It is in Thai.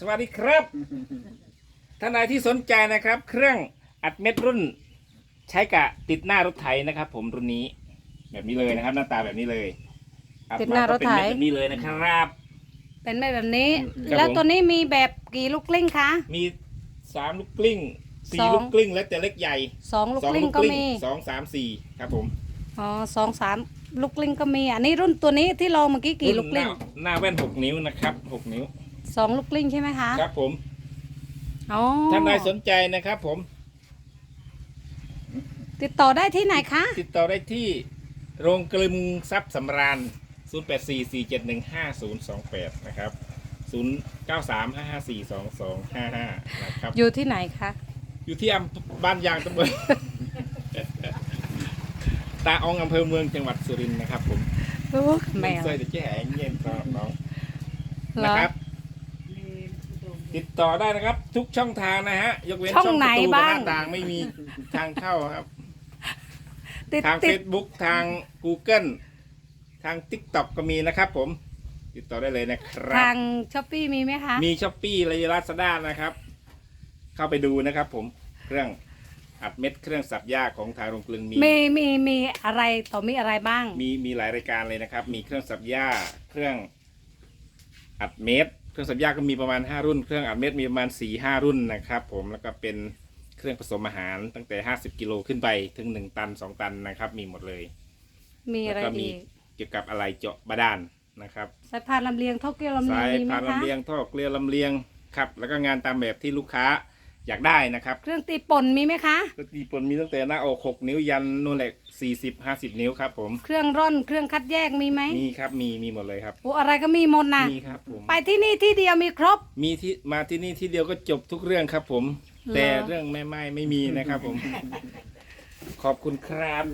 สวัสดีครับ ท่านใดที่สนใจนะครับ เครื่องอัดเม็ดรุ่น ใช้กะติดหน้ารถไถนะครับ ผมรุ่นนี้ แบบนี้เลยนะครับ หน้าตาแบบนี้เลยอัติดหน้ารถไถมก็เป็นเม็ดแบบนี้เลยนะครับ เป็นแบบแบบนี้ ครับแล้วผม ตัวนี้มีแบบกี่ลูกกลิ้งคะมีสามลูกกลิ้งสี่สองลูกกลิ้งแล้วแต่เล็กใหญ่สองลูกสองกลิ้งลูกก็กลิ้งมีสองสามสี่ครับผมอ๋อสองสามลูกกลิ้งก็มี อันนี้รุ่นตัวนี้ที่ลองเมื่อกี้กี่ลูกกลิ้ง รุ่นหน้าหน้าแว่นหกนิ้วนะครับหกนิ้ว สองลูกกลิ้งใช่ไหมคะครับผมอ๋อท่านใดสนใจนะครับ ผม ติดต่อได้ที่ไหนคะติดต่อได้ที่โรงกลึงทรัพย์สำราญ 0844715028 นะครับ 0935542255 นะครับ อยู่ที่ไหนคะอยู่ที่อำบ้านยางตำบลตาอองอำเภอเมืองจังหวัดสุรินทร์นะครับผมโอ้แมว เซยแต่แจ้แหงเย็นครับน้องเหรนะอครับ ติดต่อได้นะครับ ทุกช่องทางนะฮะ ยกเว้นช่องช่องไหนประตูกับบ้าหงน้าต่างไม่มีทางเข้าครับ ติดทาง ติด Facebook ทาง Google ทาง TikTok ก็มีนะครับผม ติดต่อได้เลยนะครัทาบ งช้อปปี้มีไหมคะ มีช้อปปี้และลาซาด้านะครับ เข้าไปดูนะครับผมเครื่องอัดเม็ดเครื่องสับหญ้าของทางโรงกลึงมี มีมีมีอะไรต่อมีอะไรบ้าง มีมีหลายรายการเลยนะครับ มีเครื่องสับหญ้า เครื่องอัดเม็ดเค รื่องสับหญ้าก็มีประมาณ 5 รุ่น เครื่องอัดเม็ดมีประมาณ 4 5 รุ่นนะครับผมแล้วก็เป็นเครื่องผสมอาหารตั้งแต่ 50 กิโลขึ้นไปถึง 1 ตัน 2 ตันนะครับ มีหมดเลย มีอะไรแล้วก็มีอีกเกี่ยวกับอะไรเจาะบาดาลนะครับสายพานลำเลียงเท่าเกลียวลำเลียสางยมีไหมพานคะลำเลียงท่อเกลียวลำเลียงครับแล้วก็งานตามแบบที่ลูกค้า อยากได้นะครับเครื่องตีป่นมีไหมคะก็ตีปนมีตั้งแต่หน้าอก6นิ้วยันนู่นแหละ40 50นิ้วครับผม เครื่องร่อนเครื่องคัดแยกมีไหมมีครับมีมีหมดเลยครับ โอ้อะไรก็มีหมดนะมีครับผม ไปที่นี่ที่เดียวมีครบ มีที่มาที่นี่ที่เดียวก็จบทุกเรื่องครับผมเหรอแต่เรื่องแม่ไม้ไม่มีนะครับผม ขอบคุณครับ